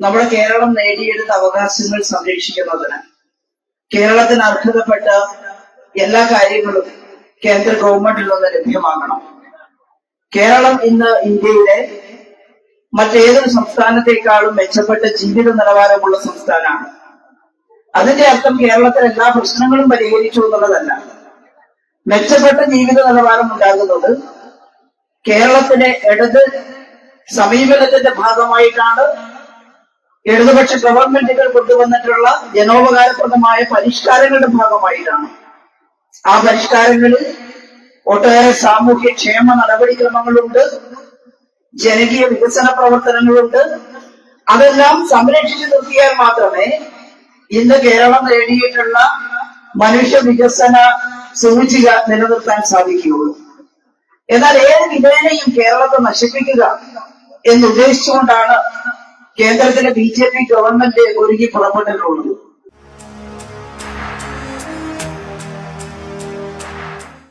നമ്മുടെ കേരളം നേടിയെടുത്ത അവകാശങ്ങൾ സംരക്ഷിക്കുന്നതിന്. കേരളത്തിന് അർഹതപ്പെട്ട എല്ലാ കാര്യങ്ങളും കേന്ദ്ര ഗവൺമെന്റിൽ നിന്ന് ലഭ്യമാകണം. കേരളം ഇന്ന് ഇന്ത്യയിലെ മറ്റേതൊരു സംസ്ഥാനത്തെക്കാളും മെച്ചപ്പെട്ട ജീവിത നിലവാരമുള്ള സംസ്ഥാനമാണ്. അതിന്റെ അർത്ഥം കേരളത്തിലെ എല്ലാ പ്രശ്നങ്ങളും പരിഹരിച്ചു എന്നുള്ളതല്ല. മെച്ചപ്പെട്ട ജീവിത നിലവാരം ഉണ്ടാകുന്നത് കേരളത്തിലെ ഇടത് സമീപനത്തിന്റെ ഭാഗമായിട്ടാണ് ഇടതുപക്ഷ ഗവൺമെന്റുകൾ കൊണ്ടുവന്നിട്ടുള്ള ജനോപകാരപ്രദമായ പരിഷ്കാരങ്ങളുടെ ഭാഗമായിട്ടാണ്. ആ പരിഷ്കാരങ്ങളിൽ ഒട്ടേറെ സാമൂഹ്യ ക്ഷേമ നടപടിക്രമങ്ങളുണ്ട് ജനകീയ വികസന പ്രവർത്തനങ്ങളുണ്ട്. അതെല്ലാം സംരക്ഷിച്ചു നിർത്തിയാൽ മാത്രമേ ഇന്ന് കേരളം നേടിയിട്ടുള്ള മനുഷ്യ വികസന സൂചിക നിലനിർത്താൻ സാധിക്കുകയുള്ളൂ. എന്നാൽ ഏത് വിധേനയും കേരളത്തെ നശിപ്പിക്കുക എന്ന് ഉദ്ദേശിച്ചുകൊണ്ടാണ് കേന്ദ്രത്തിലെ ബി ജെ പി ഗവൺമെന്റ് ഒരുങ്ങി പുറപ്പെട്ടിട്ടുള്ളത്.